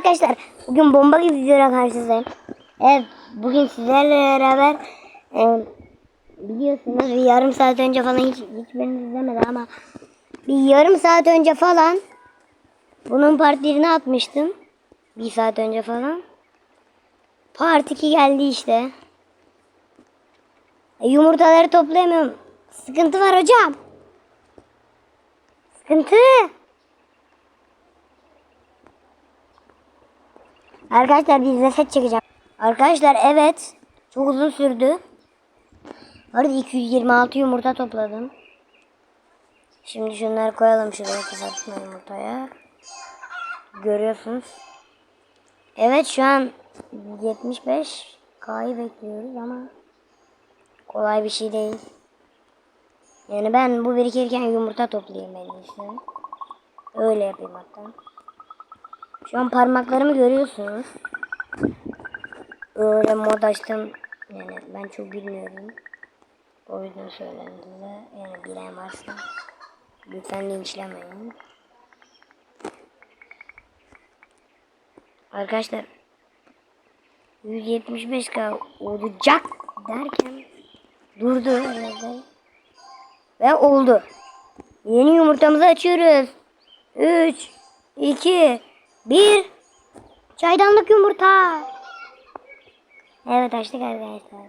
arkadaşlar. Bugün bomba gibi videoyla karşınızdayım. Evet bugün sizlerle beraber e, biliyorsunuz bir yarım saat önce falan hiç, hiçbiriniz izlemedi ama bir yarım saat önce falan bunun part 1'ini atmıştım. Bir saat önce falan. Part 2 geldi işte. E, yumurtaları toplayamıyorum. Sıkıntı var hocam. Sıkıntı. Arkadaşlar bir reset çekeceğim. Arkadaşlar evet. Çok uzun sürdü. Orada 226 yumurta topladım. Şimdi şunları koyalım şuraya kızartma yumurtaya. Görüyorsunuz. Evet şu an 75 K'yı bekliyoruz ama kolay bir şey değil. Yani ben bu birikirken yumurta toplayayım en iyisi. Öyle yapayım hatta. Şu an parmaklarımı görüyorsunuz. Öyle mod açtım. Yani ben çok bilmiyorum. O yüzden söylendi de yani bilen varsa lütfen linçlemeyin. Arkadaşlar 175k olacak derken durdu herhalde. Ve oldu. Yeni yumurtamızı açıyoruz. 3 2 1 Çaydanlık yumurta. Evet açtık arkadaşlar.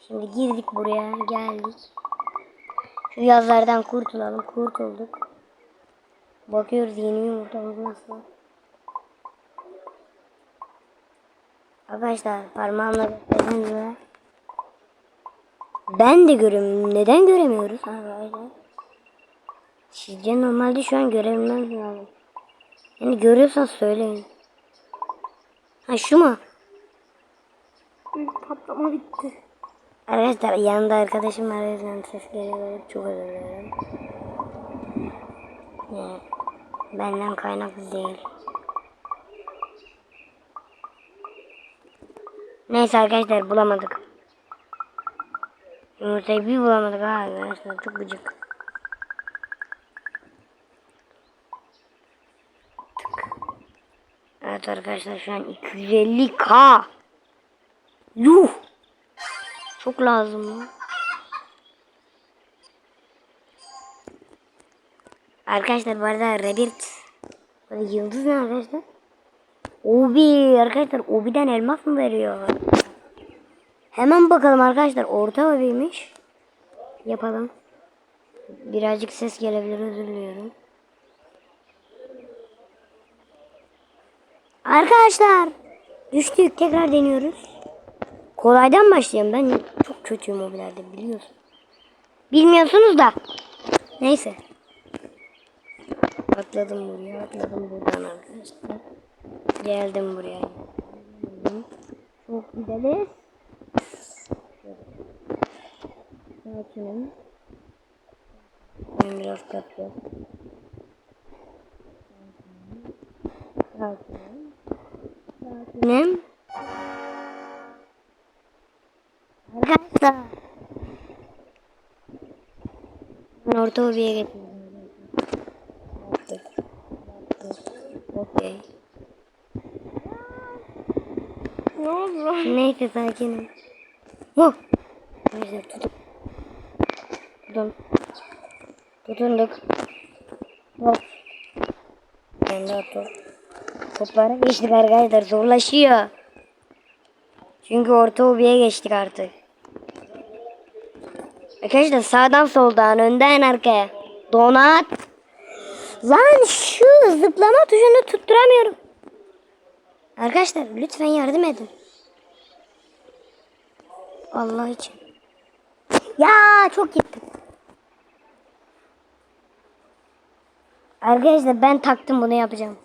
Şimdi girdik buraya geldik. Şu yazlardan kurtulalım. Kurtulduk. Bakıyoruz yeni yumurtamız nasıl. Arkadaşlar parmağımla gösterdim ben de görüyorum. Neden göremiyoruz arkadaşlar? Sizce normalde şu an görebilmem lazım. Yani görüyorsan söyleyin. Ha şu mu? Patlama bitti. Arkadaşlar yanında arkadaşım var. yüzden ses geliyor. Çok özür dilerim. Yani benden kaynaklı değil. Neyse arkadaşlar bulamadık. Yumurtayı bir bulamadık ha arkadaşlar çok gıcık. Evet arkadaşlar şu an 250k. Yuh. Çok lazım ya. Arkadaşlar bu arada Rebirth. Yıldız ne arkadaşlar? Obi arkadaşlar Obi'den elmas mı veriyor? Hemen bakalım arkadaşlar orta Obi'ymiş. Yapalım. Birazcık ses gelebilir özür diliyorum. Arkadaşlar düştük tekrar deniyoruz. Kolaydan başlayayım ben çok kötüyüm mobilerde biliyorsun. Bilmiyorsunuz da. Neyse. Atladım buraya atladım buradan arkadaşlar. Geldim buraya. Çok gideriz. Sakinim. Ben biraz tatlı. Sakinim. Sakinim. Arkadaşlar. Ben orta hobiye. Yaptık. Yaptık. Okey. Ne oldu? Neyse sakinim. Oh. Arkadaşlar tutun. Tutun. Tutunduk. Hop. Ben de otur. Toplara geçtik arkadaşlar. Zorlaşıyor. Çünkü orta hobiye geçtik artık. Arkadaşlar sağdan soldan önden arkaya. Donat. Lan şu zıplama tuşunu tutturamıyorum. Arkadaşlar lütfen yardım edin. Allah için. Ya çok gittim. Arkadaşlar ben taktım bunu yapacağım.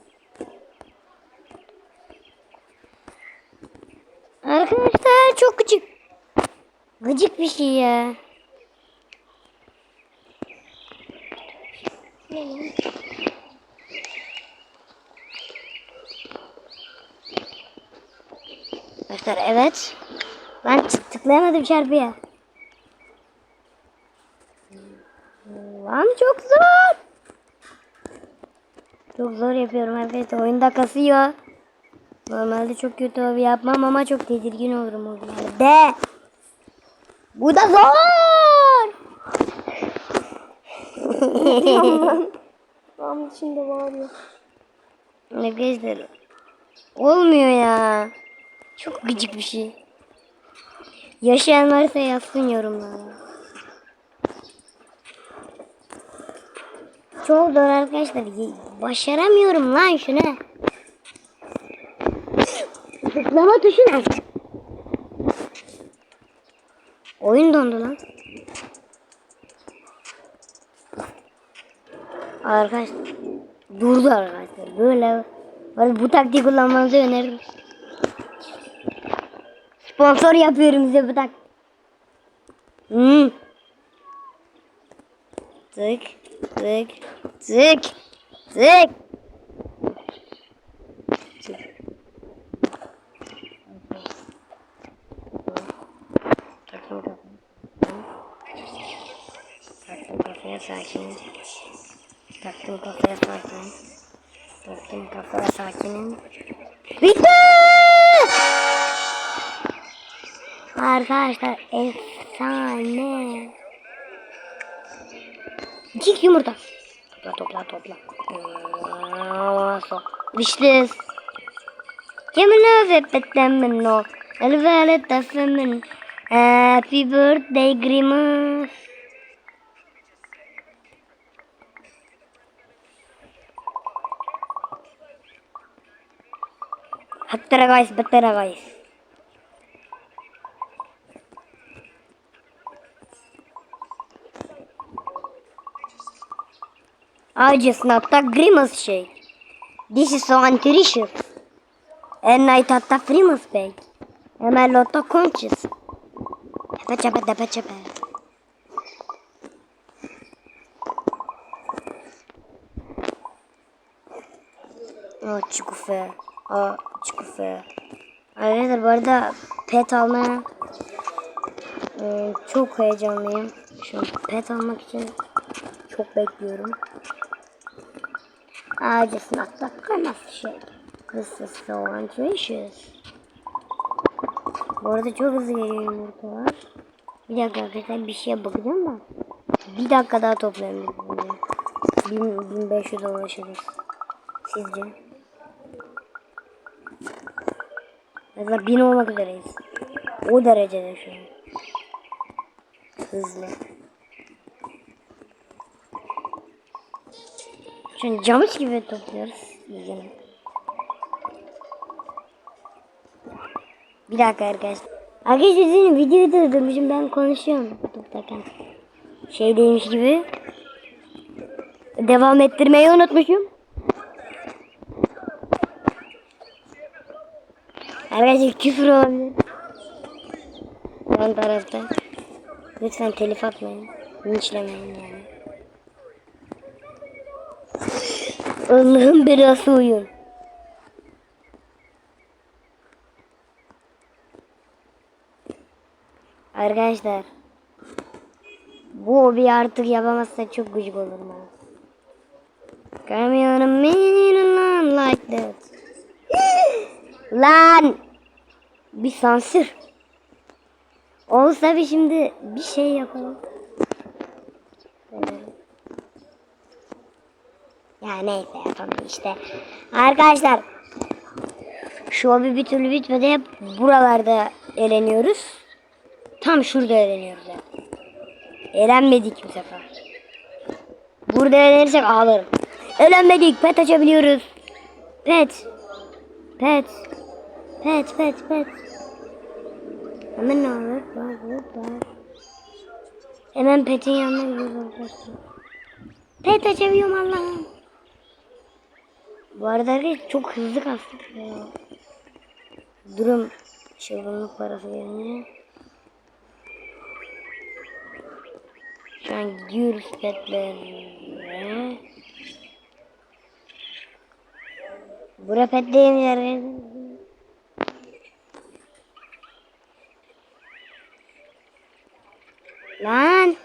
Arkadaşlar çok gıcık. Gıcık bir şey ya. Arkadaşlar evet. Ben tık- tıklayamadım çarpıya. Lan çok zor. Çok zor yapıyorum arkadaşlar. Oyunda kasıyor. Normalde çok kötü hobi yapmam ama çok tedirgin olurum o günlerde. Bu da zor. Tam içinde bağırıyor. Arkadaşlar olmuyor ya. Çok gıcık bir şey. Yaşayan varsa yazsın yorumlara. Çok zor arkadaşlar. Başaramıyorum lan şunu. Tıklama tuşuna. Oyun dondu lan. Arkadaşlar durdu arkadaşlar. Böyle böyle bu taktiği kullanmanızı öneririm. Sponsor yapıyorum size bu tak. Hmm. Tık tık tık. Tık. Kafaya sakin. Taktım kafaya sakin. Taktım kafaya sakinim. Bitti! Arkadaşlar efsane. İki yumurta. Topla topla topla. Vişlis. Yemin ve betemin no. Elvele tefemin. Happy birthday Grimace. ಹತ್ತಿರ guys ಬರ್ತಾರ guys Adesna, так гримас шей. This is so antiricious. And I thought that frimas pay. And I lot of conscious. Epa chapa, epa chapa. Oh, chico fé. Oh. Çikufe. Arkadaşlar bu arada pet almaya e, çok heyecanlıyım. Şu pet almak için çok bekliyorum. Ağacısın atlak nasıl şey. This is so delicious. Bu arada çok hızlı geliyor yumurtalar. Bir dakika arkadaşlar bir şeye bakacağım da. Bir dakika daha toplayalım biz bunu. 1500 ulaşırız. Sizce? Mesela 1000 olmak üzereyiz. O derecede şu an. Hızlı. An camış gibi topluyoruz. Yine. Bir dakika arkadaşlar. Arkadaşlar sizin videoyu durdurmuşum ben konuşuyorum YouTube'dayken. Şey demiş gibi. Devam ettirmeyi unutmuşum. Arkadaşlar küfür olabilir. Yan tarafta. Lütfen telif atmayın. Linçlemeyin yani. Allah'ın belası uyun. Arkadaşlar. Bu hobi artık yapamazsa çok gıcık olurum ha. Come a minute like that. Lan! Bir sansür. Olsa bir şimdi bir şey yapalım. Ya neyse yapalım işte. Arkadaşlar şu hobi bir türlü bitmedi. Hep buralarda eğleniyoruz. Tam şurada eğleniyoruz yani. Eğlenmedik bu sefer. Burada eğlenirsek ağlarım. Eğlenmedik. Pet açabiliyoruz. Pet. Pet. Pet pet pet. Hemen ne olur? Var var var. Hemen petin yanına gidiyoruz. Pet açabiliyorum Allah'ım. Bu arada arkadaşlar çok hızlı kastık ya. Durum çılgınlık parası gelince. Şu an gidiyoruz petlere. Bura pet değil mi arkadaşlar? Lan.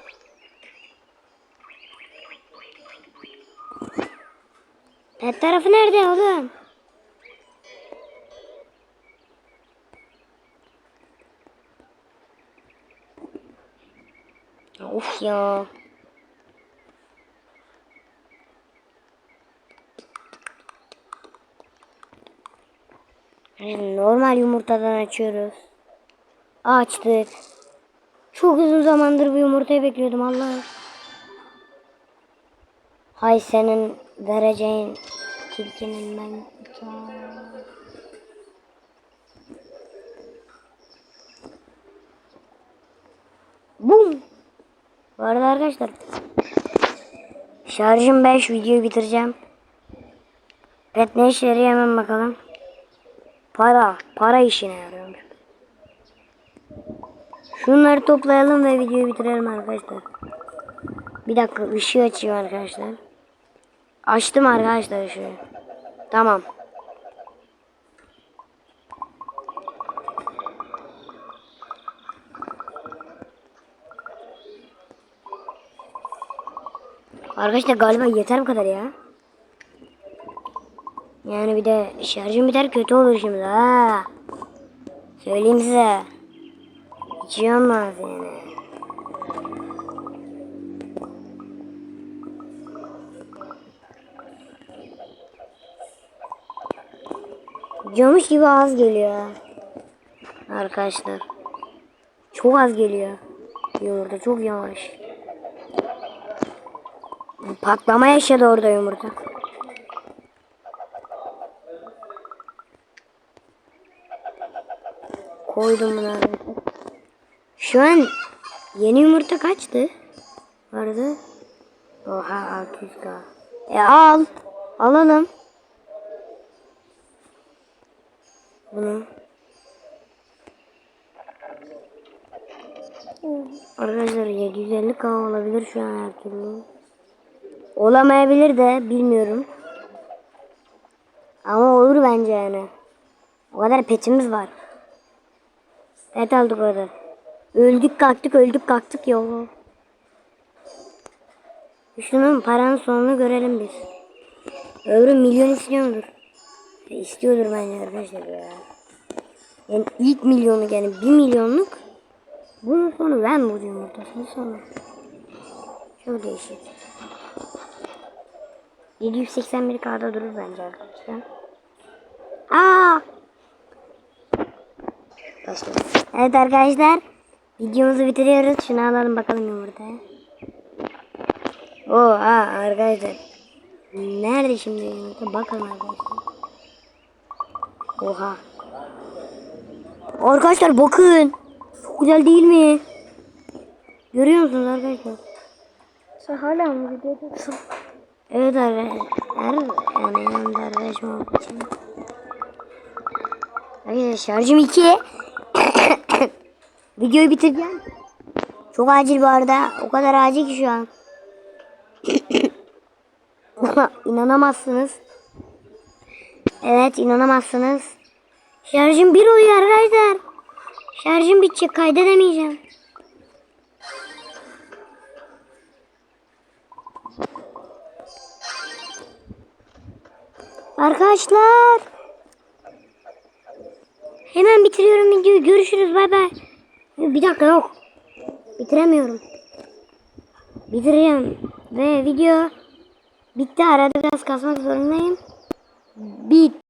Pet tarafı nerede oğlum? Of ya. Yani normal yumurtadan açıyoruz. Açtık. Çok uzun zamandır bu yumurtayı bekliyordum Allah. Hay senin vereceğin tilkinin ben Bum. Bu arada arkadaşlar şarjım 5 videoyu bitireceğim. Pet ne işe yarıyor hemen bakalım. Para. Para işine yarıyormuş. Şunları toplayalım ve videoyu bitirelim arkadaşlar. Bir dakika ışığı açayım arkadaşlar. Açtım arkadaşlar ışığı. Tamam. Arkadaşlar galiba yeter bu kadar ya. Yani bir de şarjım biter kötü olur şimdi ha. Söyleyeyim size. Hiç iyi olmaz. Camış gibi az geliyor. Arkadaşlar. Çok az geliyor. Yumurta çok yavaş. Patlama yaşadı orada yumurta. Koydum bunu. Şu an yeni yumurta kaçtı? Vardı. Oha 600k. E al. Alalım. Bunu. Arkadaşlar 750k olabilir şu an her türlü. Olamayabilir de bilmiyorum. Ama olur bence yani. O kadar petimiz var. Evet aldık orada. Öldük kalktık öldük kalktık ya. Şunun paranın sonunu görelim biz. Öbürü milyon istiyor? E, İstiyordur bence arkadaşlar ya. Yani ilk milyonu yani bir milyonluk. Bunun sonu ben bu yumurtasının sonu. Çok değişik. 781 kağıda durur bence arkadaşlar. Aa! Başlayalım. Evet arkadaşlar. Videomuzu bitiriyoruz. Şunu alalım bakalım yumurtaya. Oha arkadaşlar. Nerede şimdi yumurta? Bakın arkadaşlar. Oha. Arkadaşlar bakın. Çok güzel değil mi? Görüyor musunuz arkadaşlar? Sen hala mı videodasın? Evet arkadaşlar. Yani yanımda arkadaşım olduğu için. Arkadaşlar şarjım 2. Videoyu bitireceğim. Çok acil bu arada. O kadar acil ki şu an. inanamazsınız. Evet inanamazsınız. Şarjım 1 oluyor arkadaşlar. Şarjım bitecek kaydedemeyeceğim. Arkadaşlar. Hemen bitiriyorum videoyu. Görüşürüz. Bay bay. Bir dakika yok. Bitiremiyorum. Bitireceğim. Ve video bitti. Arada biraz kasmak zorundayım. Bit.